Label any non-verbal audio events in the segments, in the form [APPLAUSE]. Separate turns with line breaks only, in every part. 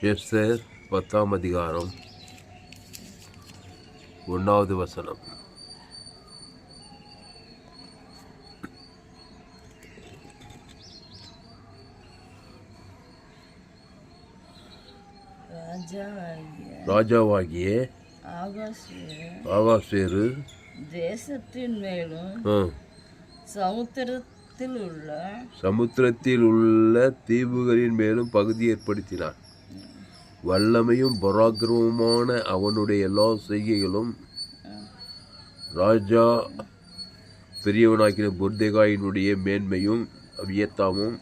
Esther பத்தாம் அதிகாரம் ஒன்றாவது வசனம்.
ராஜாவாகிய
ஆகாசேரு
தேசத்தின் மேலும் சமுத்திரத்தில் உள்ள
சமுத்திரத்தில் உள்ள தீவுகளின் மேலும் பகுதி ஏற்படுத்தினான் வல்லமையும் பராக்கிரமமான அவனுடைய எல்லா செய்கைகளும் ராஜா பெரியவனாக்கின புர்தேகாயினுடைய மேன்மையும் வியத்தாமும்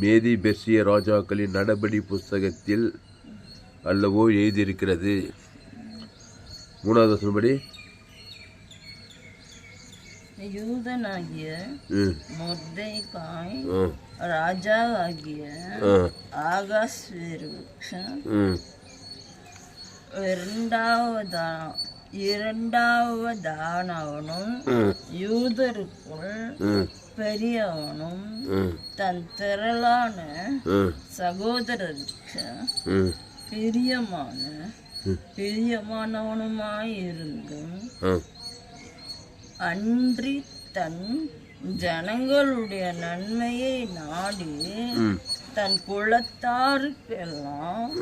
மேதி பெர்சிய ராஜாக்களின் நடபடி புஸ்தகத்தில் அல்லவோ எழுதியிருக்கிறது. மூணாவது வசனப்படி
யூதனாகிய மொர்தேகாய் ராஜாவாகிய
ஆ,
ஆகாஸ்வேருக்கு
ம்,
இரண்டாவதா இரண்டாவதானவனும் யூதருக்குள் பெரியவனும் தன் திரளான சகோதரருக்கு பிரியமான பிரியமானவனுமாயிருந்தும் அன்றி தன் ஜனங்களுடைய நன்மையை நாடி தன் குலத்தாருக்கெல்லாம்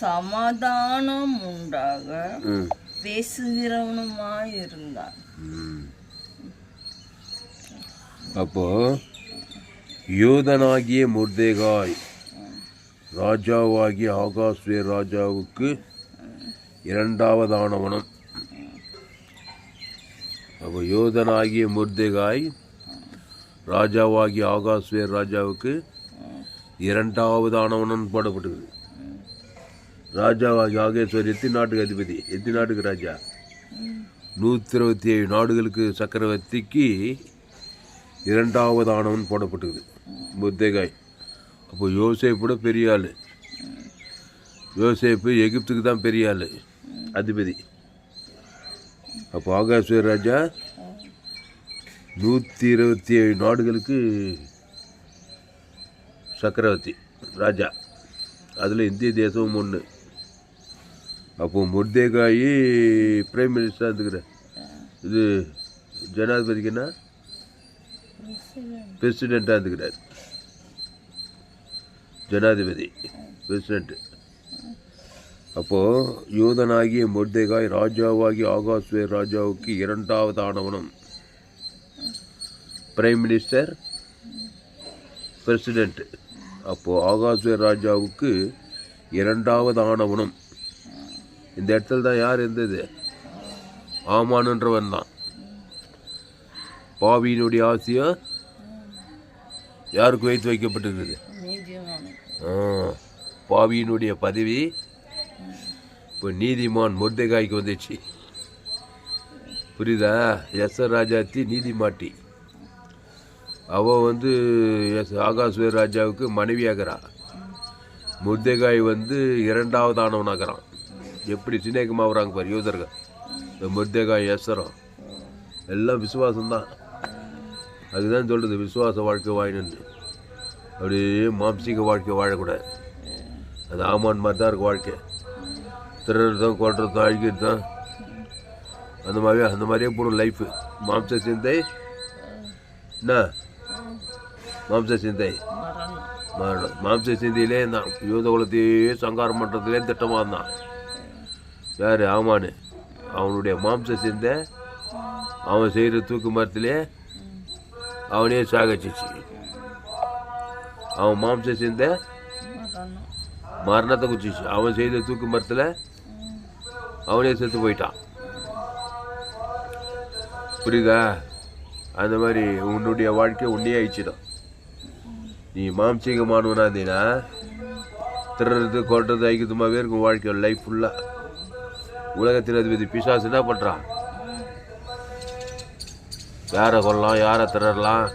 சமாதானம் உண்டாக
ம்,
பேசுகிறவனுமாயிருந்தான்
ம். அப்போ யூதனாகிய முர்தேகாய் ராஜாவாகிய ஆகாஸ்வே ராஜாவுக்கு இரண்டாவதானவனம். அப்போ யோதனாகிய முர்தேகாய் ராஜாவாகிய ஆகாஸ்வேர் ராஜாவுக்கு இரண்டாவது இரண்டாவதானவனம் போடப்பட்டது. ராஜாவாகிய ஆகேஸ்வர் எத்தி நாட்டுக்கு அதிபதி? எத்தி நாட்டுக்கு ராஜா? நூற்றி இருபத்தி ஏழு நாடுகளுக்கு சக்கரவர்த்திக்கு இரண்டாவது ஆணவன் போடப்பட்டது. புத்தேகாய் அப்போ யோசேப்போட பெரிய ஆள். யோசேப்பு எகிப்துக்கு தான் பெரிய ஆள். அதிபதி. அப்போ ஆகாஸ்வர் ராஜா நூற்றி இருபத்தி ஏழு நாடுகளுக்கு சக்கரவர்த்தி ராஜா. அதில் இந்திய தேசமும் ஒன்று அப்போ முர்தேகாயி பிரைம் மினிஸ்டராக இருந்துக்கிற இது ஜனாதிபதிக்கு என்ன? பிரசிடெண்ட்டாக இருந்துக்கிறார். ஜனாதிபதி பிரசிடெண்ட் அப்போது யூதனாகிய முர்தேகாய் ராஜாவாகிய ஆகாஸ்வே ராஜாவுக்கு இரண்டாவது ஆனவனம் பிரைம் மினிஸ்டர் பிரசிடெண்ட் அப்போது ஆகாஸ்வே ராஜாவுக்கு இரண்டாவது ஆணவனும். இந்த இடத்துல தான் யார் இருந்தது? ஆமானுன்றவன் தான். பாவியினுடைய ஆசையோ? யாருக்கு வைத்து வைக்கப்பட்டிருக்குது பாவியினுடைய பதவி. இப்போ நீதிமான் முர்தேகாய்க்கு வந்துச்சு. புரியுதா? எஸ் ராஜாத்தி நீதிமாட்டி. அவன் வந்து எஸ் ஆகாஸ்வர் ராஜாவுக்கு மனைவியாகிறா. முர்தேகாய் வந்து இரண்டாவது ஆனவனாகிறான் எப்படி சிநேகமாகறாங்க பாரு யூதர்கள் இந்த முர்தேகாய் எஸ்ஸரம் எல்லாம் விசுவாசம்தான். அதுதான் சொல்கிறது விசுவாச வாழ்க்கை வாழணுன்னு அப்படியே மாம்சீக வாழ்க்கை வாழக்கூடாது. அது ஆமான் மாதிரி தான் இருக்கும் வாழ்க்கை. திருடுறதும் கொள்றதும் அழுகிறது தான் அந்த மாதிரியே அந்த மாதிரியே போடும் லைஃபு மாம்ச சிந்தை என்ன? மாம்ச சிந்தை
மரணம்
மாம்ச சிந்தையிலே இருந்தான் யூத குலத்தையே சங்காரம் பண்ணுறதுலே திட்டமாக இருந்தான் யார் ஆமானு அவனுடைய மாம்ச சிந்தை அவன் செய்கிற தூக்கு மரத்திலே அவனே சாகச்சிச்சு அவன் மாம்ச சிந்தை மரணத்தை குச்சிச்சு அவன் செய்த தூக்கு மரத்தில் அவனே செத்து போயிட்டான் புரியுதா அந்த மாதிரி உன்னுடைய வாழ்க்கை உன்னையே அழிச்சிடும் நீ மாம்சீகமானவனா இருந்தீங்கன்னா திருறது கொள்றது ஐக்கியமாகவே இருக்கும் வாழ்க்கை லைஃப் ஃபுல்லாக உலகத்தில் அதிபதி பிசாசு என்ன பண்ணுறான் யாரை கொல்லலாம் யாரை திறரலாம்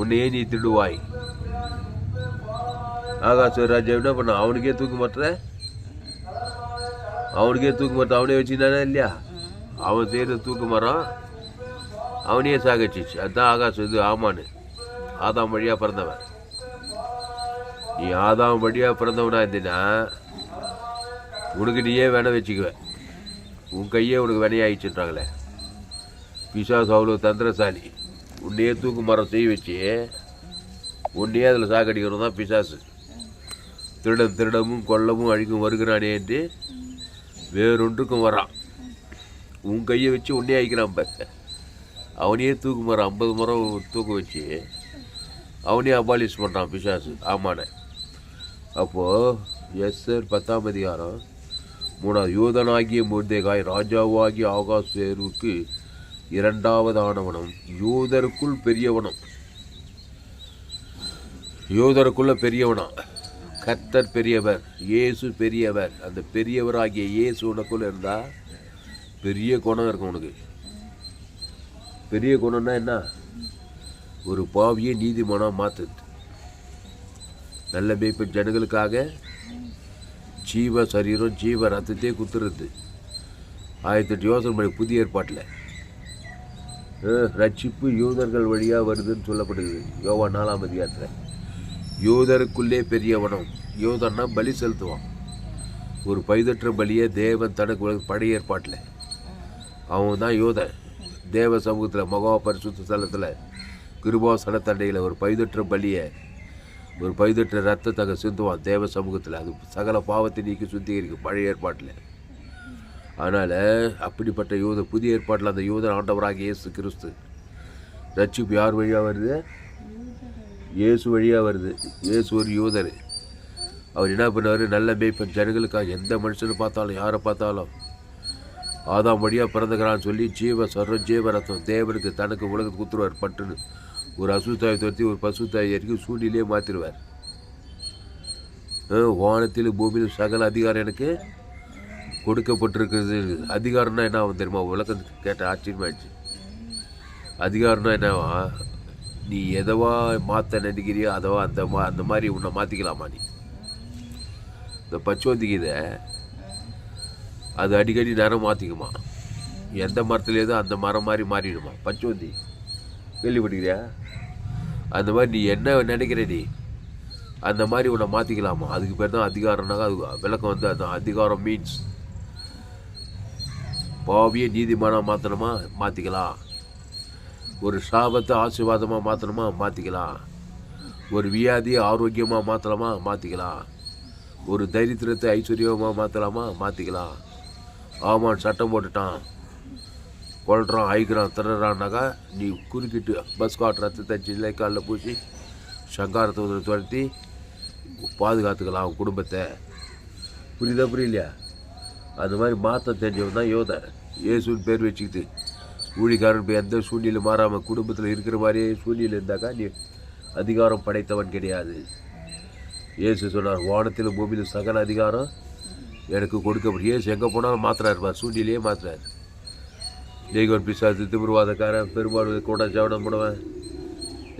உன்னையே நீ திடுவாய் ஆகாஷ் ராஜா என்ன பண்ண அவனுக்கே தூக்கு மாட்டுற? அவனுக்கே தூக்கு மரத்தை அவனே வச்சுனானே இல்லையா? அவன் செய்கிற தூக்கு மரம் அவனையே சாகச்சிச்சு அதுதான் ஆகாஷ் இது ஆமான்னு. ஆதாம் வழியாக பிறந்தவன். நீ ஆதாம் வழியாக பிறந்தவனாக இருந்தீன்னா உனக்கு நீயே வேணை வச்சுக்குவ உன் கையே உனக்கு வினையாயிடுச்சுன்றாங்களே பிசாசு அவ்வளோ தந்திரசாலி. உன்னையே தூக்கு மரம் செய்ய வச்சு உன்னையே அதில் சாக்கடிக்கிறது தான் பிசாசு. திருடம் திருடமும் கொல்லமும் அழிக்கும் வருகிறானே என்று வேறொன்றுக்கும் வரான். உன் கையை வச்சு உன்னே அழிக்கிறான் பாரு. அவனையே தூக்கு மரம் ஐம்பது மரம் தூக்க வச்சு அவனே அபாலிஷ் பண்ணுறான் பிசாசு ஆமாண்ணே. அப்போது எஸ்ஆர் பத்தாம் அதிகாரம் மூணாவது யூதனாகிய முர்தேகாய் ராஜாவாகிய ஆகாசேருக்கு இரண்டாவதானவனும் யூதருக்குள் பெரியவனும். யூதருக்குள்ள பெரியவனா? கர்த்தர் பெரியவர் இயேசு பெரியவர். அந்த பெரியவராகிய இயேசு உனக்குள்ள இருந்தால் பெரிய குணம் இருக்கும் உனக்கு. பெரிய குணம்னா என்ன? ஒரு பாவியை நீதிமானாக மாற்றுது நல்ல மேய்ப்பன் ஜனங்களுக்காக ஜீவ சரீரம் ஜீவ ரத்தத்தையே குத்துறது ஆயிரத்தி எட்டு யோசனை பண்ணி புதிய ஏற்பாட்டில். ரட்சிப்பு யூதர்கள் வழியாக வருதுன்னு சொல்லப்படுது. யோவா நாலாம் அதிகாரத்தில். யூதருக்குள்ளே பெரியவனும் யூதன்னா பலி செலுத்துவான். ஒரு பைதற்ற பலியை தேவன் தனக்கு படை பழைய ஏற்பாட்டில். அவன் தான் யூதன். தேவ சமூகத்தில் மகா பரிசுத்த ஸ்தலத்தில் கிருபாசன தண்டையில் ஒரு பைதற்ற பலியை ஒரு பைதற்ற ரத்தத்தை சிந்துவான் தேவ சமூகத்தில் அது சகல பாவத்தை நீக்கி சுத்திகரிக்கும் பழைய ஏற்பாட்டில். அதனால் அப்படிப்பட்ட யூத புதிய ஏற்பாட்டில் அந்த யூதன் ஆண்டவராக இயேசு கிறிஸ்து. ரட்சிப்பு யார் வழியாக வருது? இயேசு வழியாக வருது. இயேசு ஒரு யூதர். அவர் என்ன பண்ணார் நல்ல மேய்ப்பன் ஜனங்களுக்காக எந்த மனுஷனை பார்த்தாலும் யாரை பார்த்தாலும் ஆதாம் வழியாக பிறந்துக்கிறான்னு சொல்லி ஜீவ சர்வ ஜீவ ரத்தம் தேவனுக்கு தனக்கு உலகத்துக்கு குத்துருவார் பட்டுன்னு. ஒரு அசுத்தாயை துரத்தி ஒரு பசுத்தாய் வரைக்கும் சூழ்நிலையே மாற்றிடுவார் வானத்தில் பூமியில் சகல அதிகாரம் எனக்கு கொடுக்கப்பட்டிருக்கிறது. அதிகாரம்னா என்ன ஆகும் தெரியுமா? உலகத்துக்கு கேட்ட ஆச்சரியமாயிடுச்சு அதிகாரம்னா என்னவா நீ எதவா மாற்ற நினைக்கிறியோ அதவா அந்த மா அந்த மாதிரி உன்னை மாற்றிக்கலாமா நீ? இந்த பச்சோந்திக்கிதை அது அடிக்கடி நிறம் மாற்றிக்குமா எந்த மரத்துலேயோ அந்த மரம் மாதிரி மாறிடுமா? பச்சோந்தி. கேள்விப்பட்டிருக்கிறியா அந்த மாதிரி நீ என்ன நினைக்கிற நீ? அந்த மாதிரி உன்னை மாற்றிக்கலாமா அதுக்கு பேர் தான் அதிகாரம்னாக்க அது விளக்கம் வந்து அந்த அதிகாரம் மீன்ஸ் பாவியை நீதிமானாக மாற்றணுமா மாற்றிக்கலாம் ஒரு சாபத்தை ஆசீர்வாதமாக மாற்றணுமா மாற்றிக்கலாம் ஒரு வியாதியை ஆரோக்கியமாக மாற்றலாமா மாற்றிக்கலாம் ஒரு தைரியத்தை ஐஸ்வர்யமாக மாற்றலாமா மாற்றிக்கலாம் ஆமான் சட்டம் போட்டுட்டான். கொள்றான் ஆயிக்கிறான் திறறான்னாக்கா நீ குறுக்கிட்டு பஸ் காட்டு ரத்தத்தை சில்லை காலில் பூசி சங்காரத்தை துரத்தி பாதுகாத்துக்கலாம் அவன் குடும்பத்தை. புரியுதா புரியலையா? அது மாதிரி மாற்ற தெரிஞ்சவன் தான் யோதை இயேசுன்னு பேர் வச்சுக்கிட்டு ஊழிக்காரன் போய் எந்த சூழ்நிலை மாறாமல் குடும்பத்தில் இருக்கிற மாதிரியே சூழ்நிலை இருந்தாக்கா நீ அதிகாரம் படைத்தவன் கிடையாது. ஏசு சொன்னார் வானத்தில் பூமியில் சகல அதிகாரம் எனக்கு கொடுக்கப்படும். ஏசு எங்கே போனாலும் மாத்திராரு பார் சூழ்நிலையே மாத்திரார் தேகோன் பிசாசு திமிர்வாதக்காரன் பெரும்பாலும் கூட சவடம் பண்ணுவேன்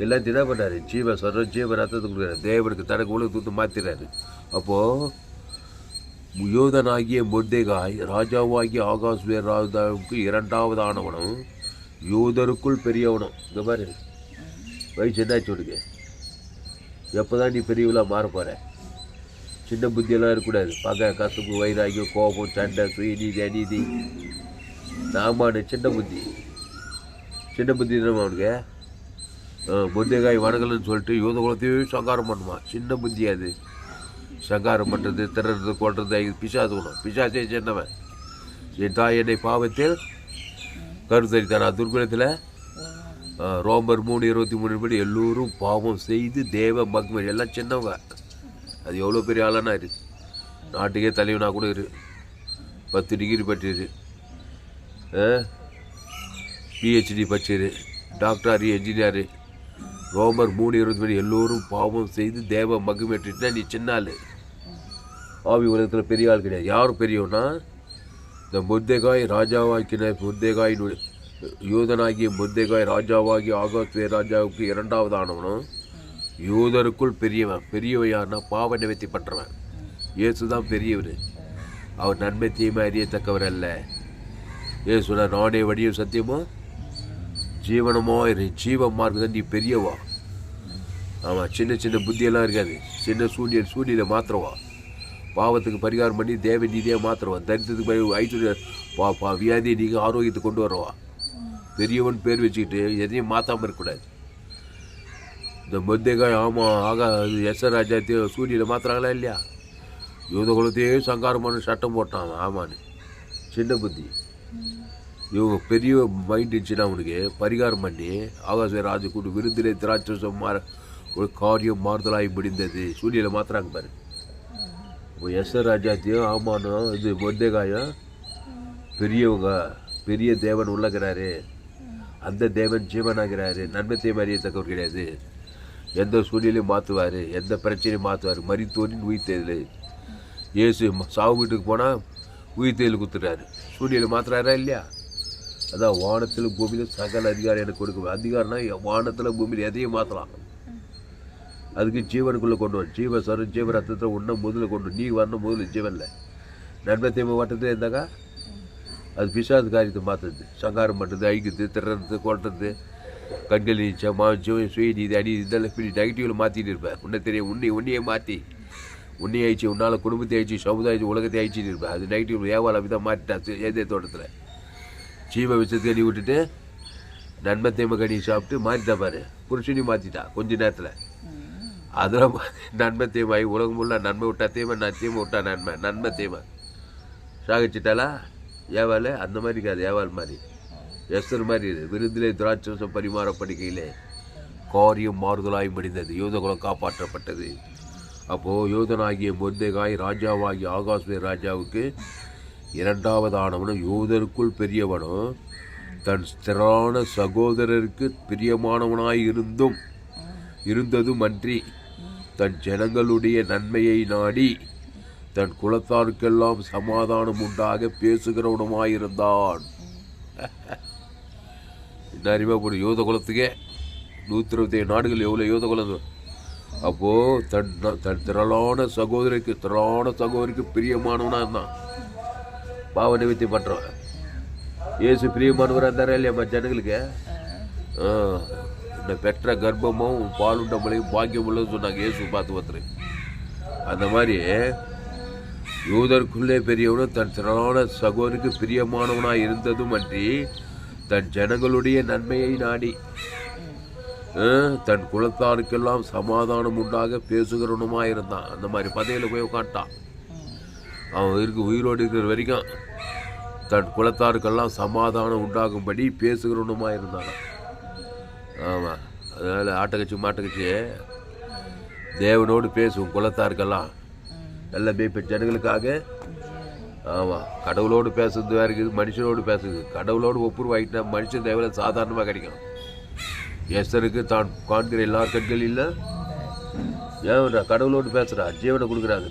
எல்லாத்தையும் தான் பண்ணார் ஜீவ சொல்கிற ஜீவ ரத்தத்தை கொடுக்குறாரு. தேவனுக்கு தனக்கு உலக தூத்து மாத்திராரு அப்போது யோதனாகிய முர்தேகாய் ராஜாவாகிய ஆகாஸ்வேர் ராஜாவுக்கு இரண்டாவது ஆனவனும் யூதருக்குள் பெரியவனும். இந்த மாதிரி வயசு என்னாச்சு உனக்கு? எப்போ தான் நீ பெரியவளாக மாற போகிற சின்ன புத்தியெல்லாம் இருக்கக்கூடாது. பகை கசப்பு வயிறாகியோ கோபம் சண்டை சுயநீதி அநீதி. நாமானு சின்ன புத்தி. சின்ன புத்தி தானே அவனுக்கு? முருங்கைக்காய் வணங்கலன்னு சொல்லிட்டு யூத குலத்தையே சங்காரம் பண்ணுமா? சின்ன புத்தி அது. சங்காரம் பண்ணுறது திறறது கொள்றது பிசாது பிசாசு குணம். பிசாசே சின்னவன். என் தாய் என்னை பாவத்தில் கருத்தரித்தார் துர்குணத்தில் ரோமர் மூணு இருபத்தி மூணு படி எல்லோரும் பாவம் செய்து தேவ மக்மை. எல்லாம் சின்னவங்க. அது எவ்வளோ பெரிய ஆளானா இரு. நாட்டுக்கே தலைவனா கூட இரு. பத்து டிகிரி பட்டிரு பிஹெச்டி படிச்சது டாக்டர் என்ஜினியரு ரோமர் மூணு இருபது மணி எல்லோரும் பாவம் செய்து தேவ மகிமேற்றிட்டா நீ சின்ன ஆள் ஆவி உலகத்தில் பெரிய ஆள் கிடையாது. யாரும் பெரியவனா? இந்த முர்தேகாய் ராஜாவாக்கின முர்தேகாய் யூதனாகிய முர்தேகாய் ராஜாவாகி ஆகாத்வே ராஜாவுக்கு இரண்டாவது ஆனவனும் யூதருக்குள் பெரியவன். பெரியவன் யாருன்னா? பாவ நிவர்த்தி பண்ணுறவன் இயேசு தான் பெரியவர். அவர் நன்மை தீமை அறியத்தக்கவர் அல்ல. இயேசுனா நானே வழியும் சத்தியமோ? ஜீவனமோ? இரு ஜீவ மார்க்கம் நீ பெரியவா. ஆமாம் சின்ன சின்ன புத்தியெல்லாம் இருக்காது. சின்ன சூரியன் சூரியனை மாத்திரவான் பாவத்துக்கு பரிகாரம் பண்ணி தேவ நீதியாக மாத்திரவான் தரித்திரத்துக்கு பரி ஐஸ்வர்ய பா பா வியாதியை நீங்கள் ஆரோக்கியத்தை கொண்டு வரவா. பெரியவன் பேர் வச்சுக்கிட்டு எதையும் மாற்றாமல் இருக்கக்கூடாது. இந்த மொத்தேகாய் ஆமாம் ஆகா இது எஸ் ராஜா சூரியனை மாத்துறாங்களா இல்லையா? யூத குலத்தையே சங்காரம் பண்ண சட்டம் போட்டான் ஆமான்னு. சின்ன புத்தி. இவங்க பெரிய மைண்ட் இருந்துச்சுன்னா அவனுக்கு பரிகாரம் பண்ணி ஆகாச ராஜு கூட்டு விருந்திலே திராட்சம் மாற ஒரு காரியம் மாறுதலாகி முடிந்தது. சூரியனை மாத்துறாங்க பாரு. இப்போ எஸ்ஆர் ராஜாத்தையும் ஆமானும் இது மொத்தேகாயும் பெரியவங்க பெரிய தேவன் உள்ளகிறாரு அந்த தேவன் ஜீவனாகிறாரு நன்மை தீமை அறியத்தக்கவர் கிடையாது. எந்த சூழ்நிலையும் மாற்றுவார் எந்த பிரச்சனையும் மாற்றுவார் மரித்தோரின் உயிர்த்தேதல் இயேசு சாவு வீட்டுக்கு போனால் உயிர்த்தேதல் குத்துறாரு சூழ்நிலை மாத்துறாரா இல்லையா? அதான் வானத்தில் பூமியில் சகல அதிகாரம் எனக்கு கொடுக்கும். அதிகாரம்னா வானத்தில் பூமியில் எதையும் மாற்றலாம் அதுக்கு ஜீவனுக்குள்ளே கொண்டு வரும் ஜீவ சரு ஜீவ ரத்தத்தில் ஒன்றை முதல்ல கொண்டு நீ வரணும் முதல்ல ஜீவனில். நன்மை தீமை வட்டத்தில் இருந்தாக்கா அது பிசாது காரியத்தை மாற்றுறது சங்காரம் பண்ணுறது அழிக்கிறது திறது கொட்டுறது கண்கள் நீச்சம் மாஞ்சம் சுயநீதி அடி இதெல்லாம் இப்படி நெகட்டிவில் மாற்றிட்டு இருப்பேன் உன்னை தெரியும் உன்னை உன்னையே மாற்றி உன்னையை ஆயிடுச்சு உன்னால் குடும்பத்தை ஆயிடுச்சு சமுதாயத்தை உலகத்தை அழிச்சிட்டு இருப்பேன் அது நெகட்டிவ் வியாபாரம் அப்படி தான் மாற்றிட்டான் ஏதே தோட்டத்தில். ஜீவ விஷத்தை கடி விட்டுட்டு நன்மை தீமை கடி சாப்பிட்டு மாற்றிட்டா பாரு. புருஷனையும் மாற்றிட்டா கொஞ்ச நேரத்தில். அதெல்லாம் நன்மை தீமை உலகம் ஃபுல்லாக நன்மை விட்டா தீமை நான் தீமை விட்டா நன்மை நன்மை தீமை சாகிச்சிட்டாலா ஏவாள்? அந்த மாதிரி இருக்காது ஏவாள் மாதிரி. எஸ்தர் மாதிரி இது விருந்திலே துராட்சம் பரிமாற படிக்கையிலே காரியம் மாறுதலாய் முடிந்தது. யூதகுலம் காப்பாற்றப்பட்டது. அப்போது யூதனாகிய மொர்தேகாய் ராஜாவாகிய ஆகாஸ்வே ராஜாவுக்கு இரண்டாவதானவனும் யூதருக்குள் பெரியவனும் தன் ஸ்திரான சகோதரருக்கு பிரியமானவனாய் இருந்தும் இருந்ததும் அன்றி தன் ஜனங்களுடைய நன்மையை நாடி தன் குலத்தாருக்கெல்லாம் சமாதானம் உண்டாக பேசுகிறவனுமாயிருந்தான். [LAUGHS] என்ன அறிவா போடும் யோத குலத்துக்கே? நூற்றி இருபத்தி நாடுகள் எவ்வளோ யோத குலம் அப்போது தன் தன் திரளான சகோதரிக்கு திரளான சகோதரிக்கு பிரியமானவனாக இருந்தான். பாவ நிவர்த்தி பண்ணுறோம் இயேசு பிரியமானவராக இருந்தாரா இல்லையாம்மா ஜனங்களுக்கு? இந்த பெற்ற கர்ப்பமும் பாலுண்ட மலையும் பாக்கியம் உள்ளதுன்னு சொன்னாங்க. இயேசு பார்த்து பார்த்துரு. அந்த மாதிரி யூதருக்குள்ளே பெரியவனும் தன் திறனான சகோதரிக்கு பிரியமானவனாக இருந்ததும் அன்றி தன் ஜனங்களுடைய நன்மையை நாடி ஆ, தன் குலத்தாருக்கெல்லாம் சமாதானம் உண்டாக பேசுகிறவனுமா இருந்தான் அந்த மாதிரி பதவியில் போய் உட்காந்துட்டான் அவன் இருக்கு உயிரோடு இருக்கிற வரைக்கும் தன் குலத்தாருக்கெல்லாம் சமாதானம் உண்டாகும்படி பேசுகிறவனுமா இருந்தான் ஆமாம் அதனால் ஆட்டக்கட்சி மாட்டக்கட்சி தேவனோடு பேசும் குலத்தாருக்கெல்லாம் நல்ல இப்போ ஜனங்களுக்காக ஆமாம் கடவுளோடு பேசுறது வேற இருக்குது மனுஷனோடு பேசுறது. கடவுளோடு ஒப்புருவாயிட்டா மனுஷன் தேவையில்ல சாதாரணமாக கிடைக்கும். எஸ்தருக்கு தான் காண்கிற எல்லா இல்லை இல்லை ஏன் கடவுளோடு பேசுகிறா ஜீவனை கொடுக்குறாங்க.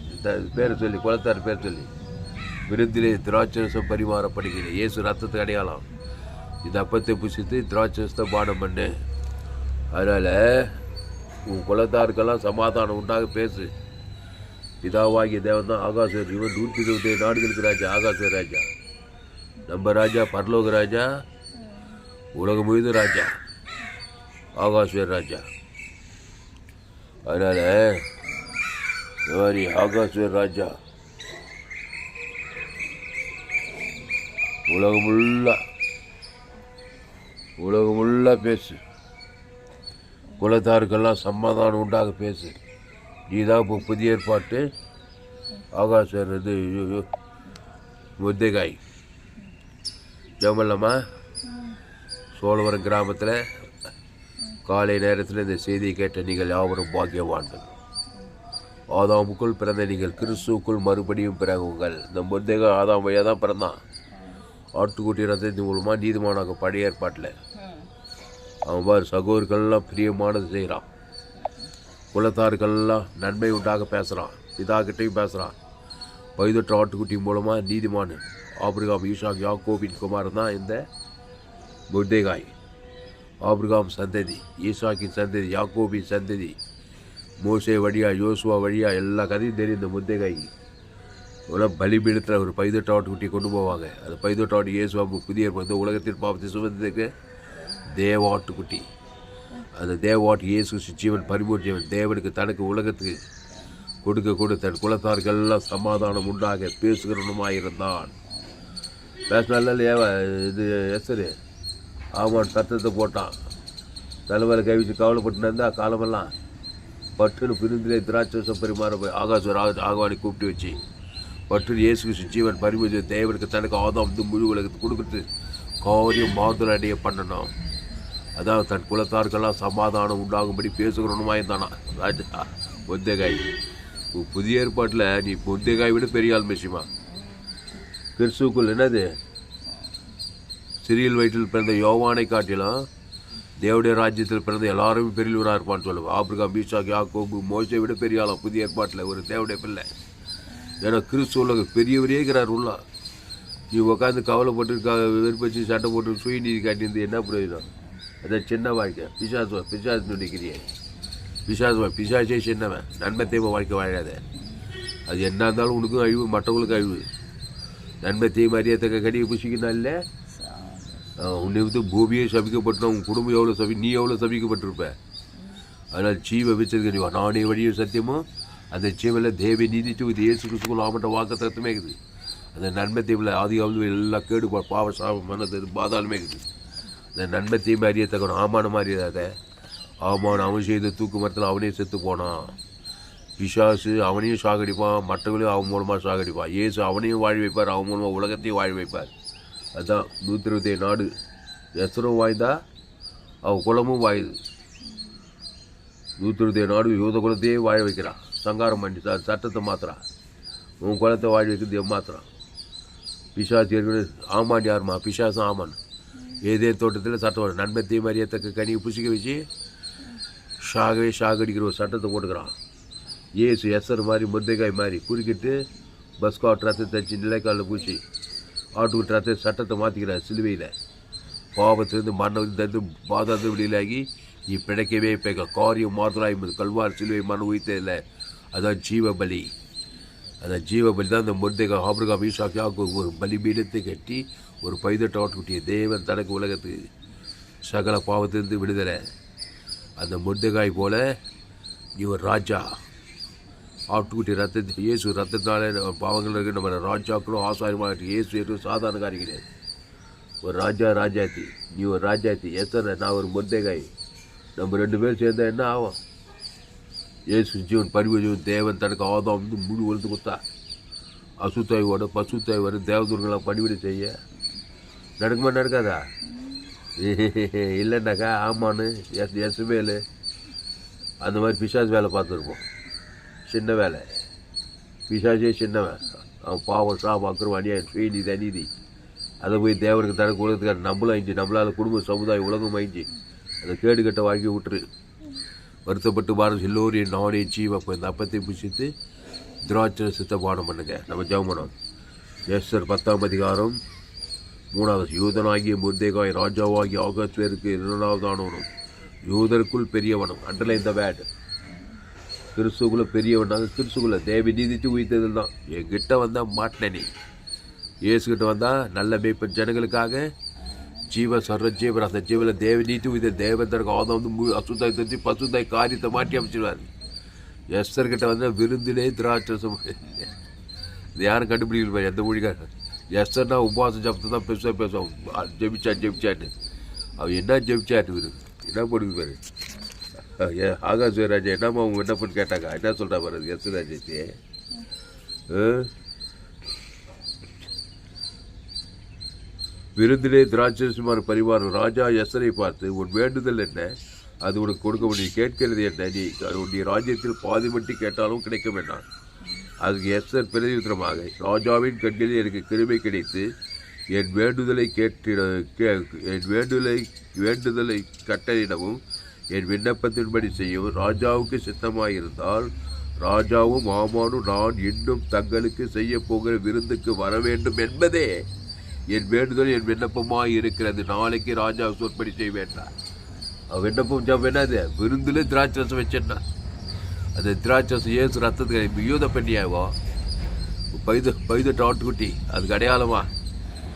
பேரை சொல்லி குலத்தார் பேர் சொல்லி. விருந்திலே திராட்சரசம் பரிமாறப்படுகிறேன் இயேசு ரத்தத்துக்கு அடையாளம். இந்த அப்பத்தை புசித்து திராட்சரசத்தை பானம் பண்ணு. அதனால் உன் குலத்தாருக்கெல்லாம் சமாதானம் உண்டாக பேசு. பிதாவாகிய தேவன் தான் ஆகாசர். இவன் நூற்றி இருபத்தி நாடுகளுக்கு ராஜா ஆகாச ராஜா. நம்ம ராஜா பரலோக ராஜா. உலகம் முழுது ராஜா. ஆகாஸ்வர் ராஜா. அதனால் மாதிரி ஆகாஸ்வர் ராஜா. உலகமுள்ள உலகமுள்ள பேசு. குலத்தாருக்கெல்லாம் சமாதானம் உண்டாக பேசு. நீ தான் இப்போ புதிய ஏற்பாட்டு ஆகாசர் இது முத்தைகாய் ஜெபமல்லம்மா சோழவரம் கிராமத்தில் காலை நேரத்தில் இந்த செய்தியை கேட்ட நீங்கள் யாவரும் பாக்கியவான்கள். ஆதாமுக்குள் பிறந்த நீங்கள் கிறிஸ்துவுக்குள் மறுபடியும் பிறகுங்கள். இந்த முத்தைகாய் ஆதாம் வழியாக தான் பிறந்தான். ஆட்டுக்குட்டி ரத்தத்தின் மூலமாக நீதிமானாக பழைய ஏற்பாட்டில். அவன் பார் சகோதர்கள்லாம் பிரியமானது செய்கிறான். குலத்தார்கள்லாம் நன்மை உண்டாக பேசுகிறான். பிதாக்கிட்டையும் பேசுகிறான். பைதொற்ற ஆட்டுக்குட்டி மூலமாக நீதிமான் ஆபிரகாம் ஈஷாக் யாக்கோபின் குமார் தான் இந்த முர்தேகாய் ஆபிரகாம் சந்ததி ஈசாக்கின் சந்ததி யாக்கோபின் சந்ததி மோசே வழியா யோசுவா வழியா எல்லா கதையும் தெரியும் இந்த முர்தேகாய்க்கு ஒரு பலிபீடத்தில் ஒரு பதினெட்டு குட்டி கொண்டு போவாங்க. அந்த பதினெட்டு இயேசுவாம்பு புதிய ஏற்பாடு உலகத்தின் பாவத்தை சுமந்ததுக்கு தேவாட்டுக்குட்டி அந்த தேவாட்டு இயேசு ஜீவன் பரிபூர் ஜீவன். தேவனுக்கு தனக்கு உலகத்துக்கு கொடுக்க கொடுத்த தன் குலத்தார்கள் எல்லாம் சமாதானம் உண்டாக பேசுகிறவனுமாய் இருந்தான் பேசினால இது இது எசரு ஆமான் சத்தத்தை போட்டான். தலைமையில் கை வச்சு கவலைப்பட்டு காலமெல்லாம் பட்டுன்னு பிரிந்திலே திராட்சை பரிமாற போய் ஆகாச ராஜ ஆகவானி கூப்பிட்டு வச்சு பட்டு இயேசு கிறிஸ்து ஜீவன் பரிமதி தேவனுக்கு தனக்கு ஆதாம் வந்து முழு உலகத்துக்கு கொடுக்குறது காரியம் மாதுளை பண்ணணும். அதான் தன் குலத்தாருக்கெல்லாம் சமாதானம் உண்டாகும்படி பேசுகிறவனுமா இருந்தானா. ராஜா பொத்தேகாய் உன் புதிய ஏற்பாட்டில் நீ பொத்தேகாய் விட பெரிய ஆள் மெஷிமா கிறிஸ்துக்குள் என்னது? சிறியல் வயிற்றில் பிறந்த யோவானை காட்டிலும் தேவடைய ராஜ்யத்தில் பிறந்த எல்லாரும் பெரியவராக இருப்பான்னு சொல்லுவேன் ஆப்ரிக்கா பீசாக் யாக்கோபு மோசை விட பெரிய ஆளாக புதிய ஏற்பாட்டில் ஒரு தேவடைய பிள்ளை. ஏன்னா கிறிஸ்து உலக பெரியவரே இருக்கிறார் உள்ள. நீ உட்காந்து கவலைப்பட்டு வெறுப்பச்சு சட்டை போட்டு சுயநீதி காட்டியிருந்து என்ன பிரயோஜனம்? அதான் சின்ன வாழ்க்கை. பிசாசுவா பிசாசு நினைக்கிறியே பிசாசுவா பிசாசே சின்னவன். நன்மை தேவை வாழ்க்கை வாழாத. அது என்ன இருந்தாலும் உனக்கும் அழிவு மற்றவங்களுக்கும் அழிவு. நன்மை தீமை அறியத்தக்க கடியை புசிக்கணும் இல்லை உன்னை வந்து பூமியே சபிக்கப்பட்டோம் உன் குடும்பம் எவ்வளோ சபி நீ எவ்வளோ சபிக்கப்பட்டிருப்ப? அதனால் ஜீவ வச்சிருக்க நானே வழியும் சத்தியமும் அந்த ஜீவனில் தேவை நீதித்து இது இயேசு கிறிஸ்துக்குள் ஆமட்ட வாக்கு தத்துவமே இருக்குது. அந்த நன்மை தீவில் ஆதிகாவது ஆவது எல்லாம் கேடு பாவ சாபம் மனது பாதாளமே இருக்குது. அந்த நன்மை தீமை அறியத்தக்கணும் ஆமான மாதிரி அதை ஆமான் அவன் செய்த தூக்கு மரத்தில் அவனே செத்து போனான். பிசாசு அவனையும் சாகடிப்பான் மற்றவங்களையும் அவன் மூலமாக சாகடிப்பான். இயேசு அவனையும் வாழ வைப்பார் அவன் மூலமாக உலகத்தையும் வாழ வைப்பார். அதுதான் நூற்றி நாடு. எசரும் வாய்ந்தா அவன் குலமும் வாயுது. நூற்றி நாடு யூத குலத்தையே வாழ வைக்கிறான் சங்காரம் பண்ணி ச- சட்டத்தை மாத்திரான் உன் குலத்தை வாழ வைக்கிறது மாத்துறான் பிசாசு ஏற்கனவே ஆமான் யாருமா? பிசாசும் ஆமான். ஏதே தோட்டத்தில் சட்டம் நன்மை தீமறியத்தக்க கனியை புசிக்க வச்சு ஷாகவே ஷாகடிக்கிற ஒரு சட்டத்தை போட்டுக்கிறான். ஏசு எஸ்ஆர் மாதிரி முருந்தைக்காய் மாதிரி குறுக்கிட்டு பஸ் காட் ரத்தத்தை தச்சு நிலைக்காலில் பூச்சி ஆட்டுக்குட்டி ரத்த சட்டத்தை மாற்றிக்கிறார் சிலுவையில். பாவத்திலிருந்து மரணம் தந்து பாதாந்த வெளியிலாகி நீ பிழைக்கவே இப்போ காரியம் மாறுதலாக என்பது கல்வார் சிலுவை மன உயிர்த்ததில்லை. அதான் ஜீவ பலி அந்த ஜீவபலி தான் அந்த முருதேக ஆபிரகா மீசாக்கு ஒரு பலிபீடத்தை கட்டி ஒரு பைதட்ட ஆட்டுக்குட்டிய தேவன் தனக்கு உலகத்துக்கு சகல பாவத்திலிருந்து விடுதலை. அந்த முருதகாய் போல நீ ஒரு ராஜா. ஆட்டுக்குட்டி ரத்தத்தை இயேசு ரத்தத்தினால நம்ம பாவங்கள் இருக்கு. நம்ம ராஜாக்களும் ஆசாரியமாக இயேசு எதுவும் சாதாரண காரியம் கிடையாது ஒரு ராஜா ராஜாத்தி. நீ ஒரு ராஜாத்தி. எத்தனை? நான் ஒரு முத்தேகாய் நம்ம ரெண்டு பேரும் சேர்ந்தா என்ன ஆகும்? இயேசு ஜீவன் பரிவு ஜீவன் தேவன் தனக்கு ஆதாம் வந்து முழு வளர்த்து கொடுத்தா. அசுத்தாயோட பசுத்தாய் வரும் தேவதூர்களை பணிவிடை செய்ய. நடக்குமா நடக்காதா? [LAUGHS] இல்லைன்னாக்கா ஆமான்னு எஸ் எஸ்மேலு. அந்த மாதிரி பிசாஸ் வேலை பார்த்துருப்போம். சின்ன வேலை. பிசாசே சின்னவன் அவன் பாவம் சாபம் அக்கிரம் அநியாயம் சுயநீதி அநீதி. அதை போய் தேவனுக்கு தர உலகத்துக்கார நம்மளும் ஆயிடுச்சு நம்மளால் குடும்ப சமுதாயம் உலகம் ஆயிடுச்சு அதை கேடு கட்ட வாங்கி விட்டுரு. வருத்தப்பட்டு பாரம் எல்லோரையும் நானே ஜீவ அப்போ இந்த அப்பத்தை புசித்து திராட்சை சித்த பானம் பண்ணுங்க. நம்ம ஜெபம் பண்ணோம் பத்தாம் அதிகாரம் மூணாவது யூதனாகிய முர்தேகாய் ராஜாவாகிய ஆகாஸ்வேருக்கு இரண்டாவதானவனும் யூதருக்குள் பெரியவனும் அண்டர்லைன் த வேட் கிறிஸ்துக்குள்ள பெரியவனாக கிறிஸ்துக்குள்ள தேவி நீதித்து உயிர்த்தது தான். என்கிட்ட வந்தால் மாட்டின நீ. இயேசுகிட்ட வந்தால் நல்ல மேய்ப்பன் ஜனங்களுக்காக ஜீவ சர்வ ஜீவன் அந்த ஜீவனில் தேவ நீதி உயிர் தேவதற்கு ஆதம் வந்து மு அசுத்தாய் தந்தி பசுத்தாய் காரியத்தை மாட்டி அமைச்சிடுவார் எஸ்தர்கிட்ட வந்தால் விருந்திலே திராட்சசம் இது யாரும் கண்டுபிடிக்கல எந்த மொழிக்காரன் எஸ்தர்னா உபவாசம் ஜபத்தை தான் பெருசாக பேசுவோம் ஜெபிச்சான் ஜெபிச்சான்னு. அவன் என்ன ஜெபிச்சாட்டு இவரு? என்ன பண்ணுவார் பாரு. ஏ ஆகாஷ் ராஜா என்னம்மா அவங்க விண்ணப்பம் கேட்டாங்க? என்ன சொல்கிறா பாரு எஸ் ராஜேஜி விருந்திலே திராட்சசுமார் பரிவாரம் ராஜா எஸ்ரை பார்த்து உன் வேண்டுதல் என்ன? அது உனக்கு கொடுக்க முடியும் கேட்கிறது என்ன? நீ நீ ராஜ்யத்தில் பாதி மட்டும் கேட்டாலும் கிடைக்க வேண்டாம் அதுக்கு எஸ்ஆர் பிரதியுத்தரமாக ராஜாவின் கண்களில் எனக்கு கிருமை கிடைத்து என் வேண்டுதலை கேட்டிட கே என் வேண்டுதலை வேண்டுதலை கட்டளிடவும் என் விண்ணப்பத்தின்படி செய்யவும் ராஜாவுக்கு சித்தமாயிருந்தால் ராஜாவும் ஆமானும் நான் இன்னும் தங்களுக்கு செய்ய போகிற விருந்துக்கு வர வேண்டும் என்பதே என் வேண்டுதல் என் விண்ணப்பமாக இருக்கிறது நாளைக்கு ராஜா சொற்படி செய்ய வேண்டாம் அவன் விண்ணப்பம் ஜம் என்னது விருந்தில் திராட்சரசம் வச்சிருந்தா அந்த திராட்சரசம் ஏசு ரத்தத்துக்கு யூத பெண்ணியாவோ? பைத பைதட்டு குட்டி அதுக்கு அடையாளமா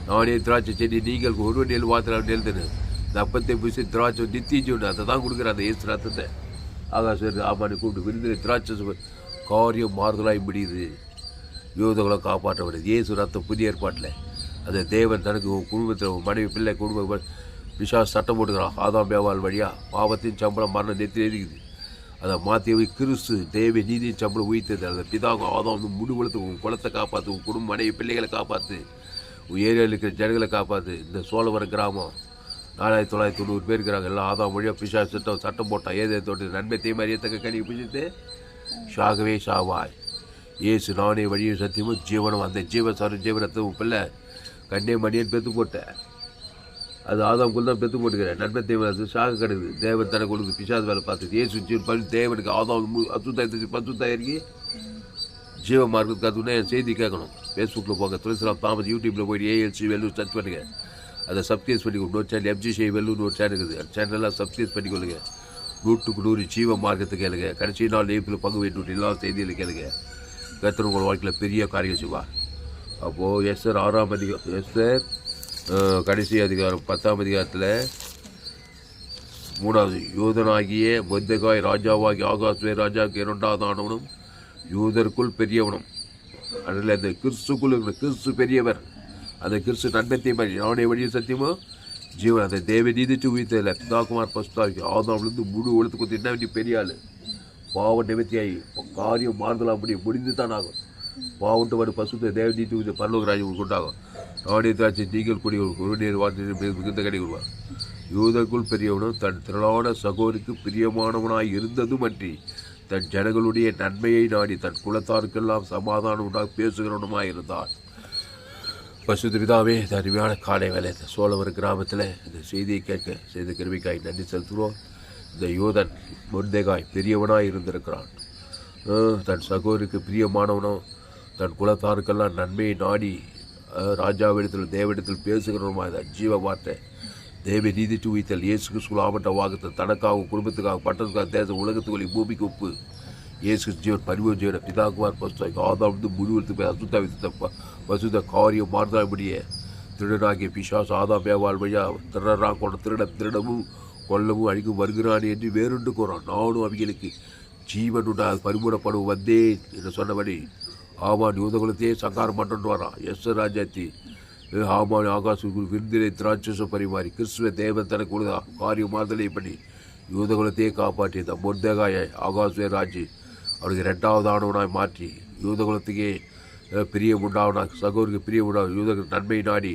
நானே திராட்சை செடி நீங்கள் ஒரு நெல் மாத்திரம் நெல்துன்னு இந்த அப்பத்தை பூசி திராட்சை நித்திய ஜீவன் அதை தான் கொடுக்குற அந்த ஏசு ரத்தத்தை. ஆகாசர் ஆமானி கூப்பிட்டு விருந்தினை திராட்சை காரியம் மாறுதலாய் முடியுது. யூதகளை காப்பாற்ற முடியுது இயேசு ரத்தம் புதிய ஏற்பாட்டில். அந்த தேவன் தனக்கு குடும்பத்தில் மனைவி பிள்ளை குடும்ப விஷா சட்டம் போட்டுக்கிறான். ஆதாம் பேவால் வழியாக பாவத்தின் சம்பளம் மரணம் நெத்தி இருக்குது அதை மாற்றி கிறிஸ்து. தேவ நீதியின் சம்பளம் உயிர்த்தது அந்த பிதாவும் ஆதாம் வந்து முடி உன் குளத்தை காப்பாற்று உன் குடும்ப மனைவி பிள்ளைகளை காப்பாற்று உன் ஏரியாவில் இருக்கிற ஜனங்களை காப்பாற்று இந்த சோழவரம் கிராமம். நாலாயிரத்தி தொள்ளாயிரத்தி தொண்ணூறு பேர் இருக்கிறாங்க. எல்லாம் ஆதாம் வழியாக பிசா சட்டம் சட்டம் போட்டால் ஏதே தொட்டு நன்மை தீமை அறியத்தக்க கனி பிடிச்சிட்டு ஷாகவே ஷாவாய். ஏசு நானே வழியும் சத்தியமும் ஜீவனும் அந்த ஜீவ சார ஜீவனத்தை பிள்ளை. கண்ணே மணியன் பெத்து போட்டேன் அது ஆதாம்குள் தான் பெத்து போட்டுக்கிறேன். நன்மை தேவன் அது சாக கிடக்குது. தேவன் தனக்கு கொடுக்கு பிசாது வேலை பார்த்துட்டு ஏசு ஜீவன் பண்ணி தேவனுக்கு ஆதாம் அசுத்தாயத்து பசுத்தாயிருக்கி ஜீவ மார்க்கத்துக்கு அதுன்னு என் செய்தி கேட்கணும். ஃபேஸ்புக்கில் போங்க. துளசிராம் தாமஸ் யூடியூப்பில் போய்ட்டு ஏஎல்சி வெல்லூர் சர்ச் பண்ணுங்கள் அதை சப்ஸ்கிரைப் பண்ணிக்கோ இன்னொரு சேனல் எம்ஜி வெல்லூர்னு ஒரு சேனல் இருக்குது. அந்த சேனலெல்லாம் சப்ஸ்கிரைப் பண்ணிக்கொள்ளுங்க. நூற்றுக்கு நூறு ஜீவ மார்க்கத்தை கேளுங்க. கடைசி நாள் லேப்பில் பங்கு வேண்டு எல்லா செய்தியில் கேளுங்க. கர்த்தர் உங்கள் வாழ்க்கையில் பெரிய காரியம் செய்வார். அப்போது எஸ்ஆர் ஆறாம் அதிகாரம் எஸ்ஆர் கடைசி அதிகாரம் பத்தாம் அதிகாரத்தில் மூணாவது யூதனாகிய பொத்தகாய் ராஜாவாகி ஆகாஸ்வே ராஜாவுக்கு இரண்டாவது ஆனவனும் யூதருக்குள் பெரியவனும். அதில் இந்த கிறிஸ்துக்குள் இருக்கிற கிறிஸ்து பெரியவர். அந்த கிறிஸ்து நன்மத்தை மாதிரி நானே வழிய சத்தியமோ ஜீவன் அந்த தேவ நீதிச்சு உயிர்த்ததில்ல பிதாகுமார் ஆதாம் விழுந்து முழு ஒழுத்து தின்ன என்ன வேண்டிய பெரிய ஆள் பாவ நிமித்தியாகி காரியம் மாறுதலாம் அப்படி முடிந்து தான் ஆகும் பாவன்ட்டு வரும் பசுத்த தேவ நீதி உயிர் பரலோக ராஜ்யம் உண்டாகும் நானே தாட்சி நீங்கள் கூடிய ஒரு நீர் மிகுந்த கடை கொள்வார் யூதக்குள் பெரியவனும் தன் திரளான சகோதரிக்கு பிரியமானவனாய் இருந்ததும் அன்றி தன் ஜனங்களுடைய நன்மையை நாடி தன் குலத்தாருக்கெல்லாம் சமாதானம் உண்டாக பேசுகிறவனுமாய் இருந்தான் பசுதிபிதாவே இந்த அருமையான காலை வேலை இந்த சோழவர் கிராமத்தில் இந்த செய்தியை கேட்க செய்த கருவிக்காய் நன்றி செலுத்துகிறோம். இந்த யூதன் முர்தேகாய் பெரியவனாய் இருந்திருக்கிறான். தன் சகோதரிக்கு பிரியமானவனோ தன் குலத்தாருக்கெல்லாம் நன்மையை நாடி ராஜாவிடத்தில் தேவிடத்தில் பேசுகிறவனுமா இந்த ஜீவ வார்த்தை தேவ நீதி தூவித்தல் இயேசு கிறிஸ்துவ ஆமட்ட வாகத்தை தனக்காகவும் குடும்பத்துக்காக பட்டத்துக்காக தேச உலகத்துக்கு பூமிக்கு உப்பு இயேசு ஜீவன் பரிவு ஜீவன பிதாகுமார் பசுத்தாய் ஆதாம் வந்து முடிவெடுத்து போய் அசுத்தா வித்த பசுத்த காரியம் மாறுதாபடிய திருடனாகிய பிசாஸ் ஆதாம் வேவாள் வழியா திருடரா கொண்ட திருட திருடமும் கொல்லவும் அழிக்கும் வருகிறான் என்று வேறுண்டு கூறான். நானும் அவங்களுக்கு ஜீவன் உண்டா பரிமூடப்படும் வந்தேன் என்று சொன்னபடி ஆமான் யூதகுலத்தையே சங்காரம் பண்ணுட்டு வரான். எஸ் ராஜாத்தி ஆமான் ஆகாஷ் விருந்தினை திராட்சசம் பரிமாறி கிறிஸ்துவ தேவன் தனக்கு காரியம் மாறுதலை பண்ணி யூதகுலத்தையே காப்பாற்றி முர்தேகாய முர்தேகாயை ஆகாசுவே ராஜி அவனுக்கு ரெண்டாவது ஆணவனாய் மாற்றி யூதகுலத்துக்கே அஹ், பிரியம் உண்டாவனாக சகோருக்கு பிரியம் உண்டாகும் யூதகு நன்மை நாடி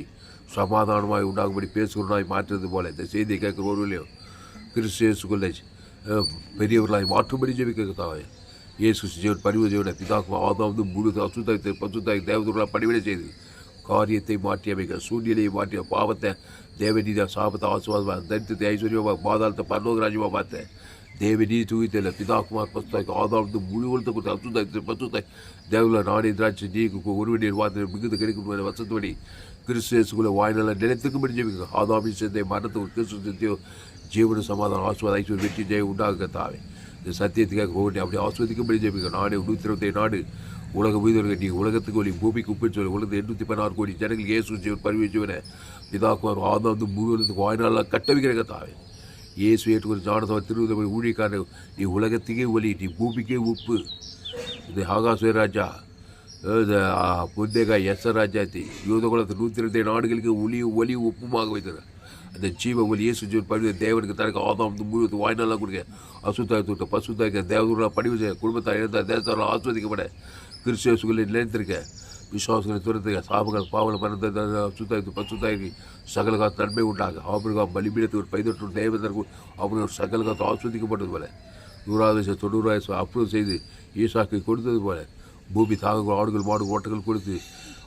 சமாதானமாய் உண்டாகும்படி பேசுகிறனாய் மாற்றுறது போல. இந்த செய்தியை கேட்குற ஒருவிலையும் கிறிஸ்தியேசுக்குள்ளே பெரியவர்களாய் மாற்றும்படி ஜெபிக்கிறதாவே இயேசு ஜீவன் பரிவு ஜீவனை பிதாக்கு ஆதாம் வந்து முழு அசுத்தாய் பசுத்தாய் தேவதர்களாக பணிவிடை செய்து காரியத்தை மாற்றி அமைக்க சூழ்நிலையை மாற்றிய பாவத்தை தேவநீதியா சாபத்தை ஆசுவாதமாக தரித்திரத்தை ஐஸ்வர்யமாக பாதாளத்தை பரலோகராஜ்யமாக பார்த்தேன் தேவனீ தூவித்தில் பிதாகுமார் பசுத்தாய்க்கு ஆதாம் வந்து முழு உலகத்தை கொடுத்து அசுத்தாய் பசுதாய் தேவல நாடே திராட்சை நீக்கு ஒருவனியர் வார்த்தை மிகுந்த கிடைக்கும் வசத்தபடி கிறிஸ்துக்குள்ள வாய்நல நிலைத்துக்கும்படி ஜெபிக்க ஆதாமி சேர்ந்த மரணத்துக்கு கிறிஸ்து சத்தியோ ஜீவன சமாதானம் ஆசுவாத ஐஸ்வர் வெற்றி ஜெய உண்டாக தாவே. இந்த சத்தியத்துக்காக ஓட்டி அப்படி ஆஸ்வதிக்கும்படி ஜெபிக்க நாடு நூற்றி இருபத்தி நாடு. உலக உயிர்கள் நீ உலகத்துக்கு ஒளி பூமிக்கு உப்பு சொல்லி உலகத்து எண்ணூற்றி பதினாறு கோடி ஜனங்கள் இயேசு ஜீவன் பரிவு ஜீவனை பிதாக்குவார் ஆதம் முழுவதுக்கு வாய்நாளாக கட்டவிக்கிறக தாவே. இயேசு ஏற்றுக்கொண்டு ஜானதவர் திருவிதமணி ஊழியக்காரன் நீ உலகத்துக்கே ஒலி நீ பூமிக்கே உப்பு. இது ஆகாஸ்வர ராஜா. இந்த எஸ் ராஜாத்தி யூதகுலத்து நூற்றி இருபத்தி நாடுகளுக்கு ஒளி ஒலி உப்புமாக வைத்தது அந்த ஜீவ ஒலி இயேசு ஜீவன் படி தேவனுக்கு தனக்கு ஆதாம் முழுவதும் வாய்நாளாக கொடுக்க அசுத்தாய் தூட்ட பசுத்தாய்க்க தேவதூராக படிவு செய்ய குடும்பத்தை இழந்த தேசத்தால் ஆஸ்வதிக்கப்பட கிறிஸ்துவ சுகலில் நினைத்திருக்கேன் துரத்துக்க சாபங்கள் பாவங்கள் மறந்த சுத்தாய்க்கு பசுத்தாய்க்கு சகல காத்து நன்மை உண்டாக ஆபிரகா பலிபீடத்துக்கு ஒரு பைதொற்று தேவதற்கு அவர்கள் ஒரு சகல ஆஸ்வதிக்கப்பட்டது போல நூறாவது தொண்ணூறாயிரம் அப்ரூவ் செய்து ஈசாக்கு கொடுத்தது போல பூமி தாகங்கள் ஆடுகள் மாடு ஓட்டங்கள் கொடுத்து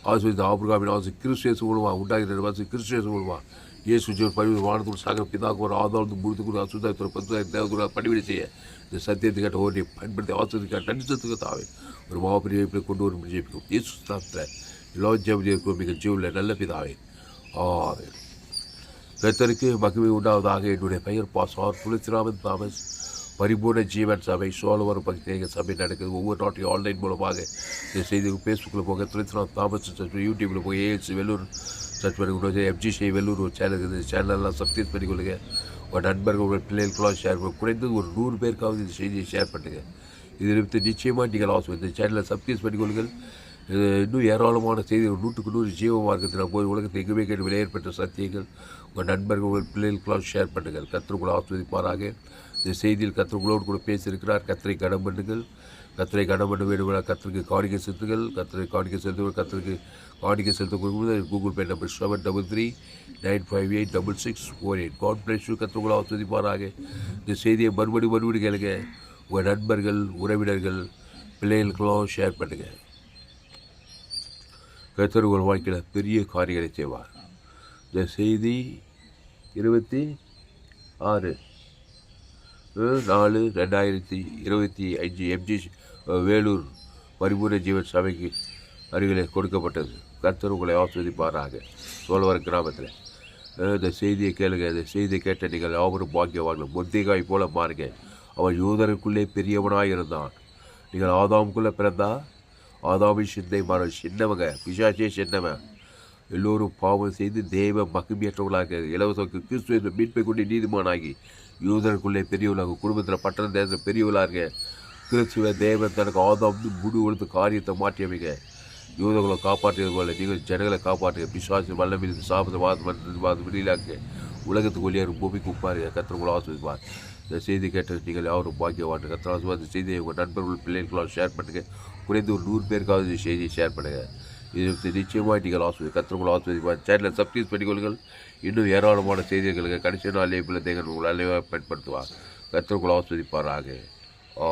ஆசிரியர் ஆபிரகாமின் ஆசை கிறிஸ்டியஸ் மூலமாக உண்டாகிற வாசி கிறிஸ்டியஸ் மூலமாக இயேசு ஜீவன் பரிவு வானத்துக்கு சகல பிதாக்கு ஒரு ஆதாரம் முழுத்துக்கு அசுதாயத்தோட பத்து தேவதூர பணிவிடை செய்ய. இந்த சத்தியத்தை கேட்ட ஓடி பயன்படுத்தி ஆசிரியத்துக்கு நடிச்சதுக்கு தாவே. ஒரு மாபெரிய இப்படி கொண்டு வரும் ஜெயிப்பிக்கும் இயேசு தாத்த எல்லா ஜெயம் மிக ஜீவில் நல்ல பிதாவே. ஆவே கத்தருக்கு மகிமை உண்டாவதாக என்னுடைய பெயர் பாசார் துளசிராமன் தாமஸ். பரிபூர்ண ஜீவன் சபை சோழவரம் பக்தியாக சபை நடக்குது ஒவ்வொரு நாட்டையும் ஆன்லைன் மூலமாக இந்த செய்தி ஃபேஸ்புக்கில் போக துளசிராமன் தாமஸ் யூடியூப்பில் போக ஏஎல்சி வெள்ளூர் சர்ச் பண்ணிக்கொண்டு கொண்டு எம்ஜி ஷே ஒரு சேனல் இருக்குது. சேனல்லாம் சப்ஸ்கிரைப் பண்ணிக்கொள்ளுங்க. உங்கள் நண்பர்கள் உங்கள் பிள்ளைகளுக்கெல்லாம் ஷேர் பண்ண. குறைந்தது ஒரு நூறு பேருக்காவது இந்த செய்தியை ஷேர் பண்ணுங்கள் இது நிமித்து நிச்சயமாக நீங்கள் ஆசை இந்த சேனலை சப்ஸ்கிரைப் பண்ணிக்கொள்ளுங்கள். இது இன்னும் ஏராளமான செய்தி ஒரு நூற்றுக்கு நூறு ஜீவ மார்க்கத்தில் போய் உலகத்தை எங்குமே கேட்டு விலையேற்பட்ட சத்தியங்கள். உங்கள் நண்பர்கள் உங்கள் பிள்ளைகளுக்கெல்லாம் ஷேர் பண்ணுங்கள். கத்திரக்குள்ள ஆஸ்வதிப்பாராக இந்த செய்தியில் கத்திரக்குள்ளோடு கூட பேசியிருக்கிறார். கத்திரை கடம் பண்ணுங்கள். கத்திரை கடம் வேண்டுமென கத்திரிக்கு காணிக்க செலுத்துங்கள். கத்திரை காணிக்க செலுத்துங்கள். கத்திரிக்கு காணிக்க செலுத்த கொடுக்கும்போது Google Pay number seven double three nine five eight double six four eight God bless கத்திரக்குள்ள ஆஸ்வதிப்பாராக இந்த செய்தியை மறுபடி மறுபடி கேளுங்க. உங்கள் நண்பர்கள் உறவினர்கள் பிள்ளைகளுக்கெல்லாம் ஷேர் பண்ணுங்கள் கர்த்தர் உங்கள் வாழ்க்கையில் பெரிய காரியங்களை செய்வார். இந்த செய்தி இருபத்தி ஆறு நாலு ரெண்டாயிரத்தி இருபத்தி அஞ்சு எம்ஜி வேலூர் பரிபூர்ண ஜீவன் சபைக்கு அருகிலே கொடுக்கப்பட்டது. கர்த்தர் உங்களை ஆஸ்வதிப்பாராக சோழவர் கிராமத்தில். இந்த செய்தியை கேளுங்க. இந்த செய்தியை கேட்ட நீங்கள் யாவரும் பாக்கியவார்கள் முத்திகாய் போல மாறுங்க. அவன் யூதருக்குள்ளே பெரியவனாக இருந்தான். நீங்கள் ஆதாமுக்குள்ளே பிறந்தா? ஆதாமின் சிந்தை மர சின்னவங்க பிசாச்சே சின்னவன். எல்லோரும் பாவம் செய்து தெய்வ மகிமையற்றவர்களாக. இலவச கிறிஸ்துவ மீட்பை கொண்டு நீதிமானாகி யூதருக்குள்ளே பெரியவர்களாக குடும்பத்தில் பட்டணம் தேசம் பெரியவர்களாக. கிறிஸ்துவ தேவன் தனக்கு ஆதாம் முடிவு கொடுத்து காரியத்தை மாற்றியமைங்க யூதர்களை காப்பாற்றியது போல நீங்கள் ஜனங்களை காப்பாற்றுங்க. பிசாசு வல்லமிருந்து சாப்பிட வாதம் வாதம் வெளியிலாக்க உலகத்துக்கு ஒளியாரும் பூமிக்கு உப்பாருங்க. கத்திரங்களை ஆஸ்வதிப்பார் இந்த செய்தி கேட்ட நீங்கள் யாரும் பாக்கியவாட்டு கத்திர இந்த செய்தியை உங்கள் நண்பர்கள் பிள்ளைகளுக்கெல்லாம் ஷேர் பண்ணுங்கள் குறைந்து ஒரு நூறு பேருக்காவது இந்த செய்தியை ஷேர் பண்ணுங்கள் இது நிச்சயமாக நீங்கள் ஆஸ்வதி கத்திரங்களை ஆஸ்வதிப்பார் சேனலை சப்ஸ்கிரைப் பண்ணிக்கொள்ளுங்கள். இன்னும் ஏராளமான செய்திகளுக்கு கடைசி நாள் லேபிள் தேங்கள் உங்களை பயன்படுத்துவார். கத்திரங்களை ஆஸ்வதிப்பாராக ஆ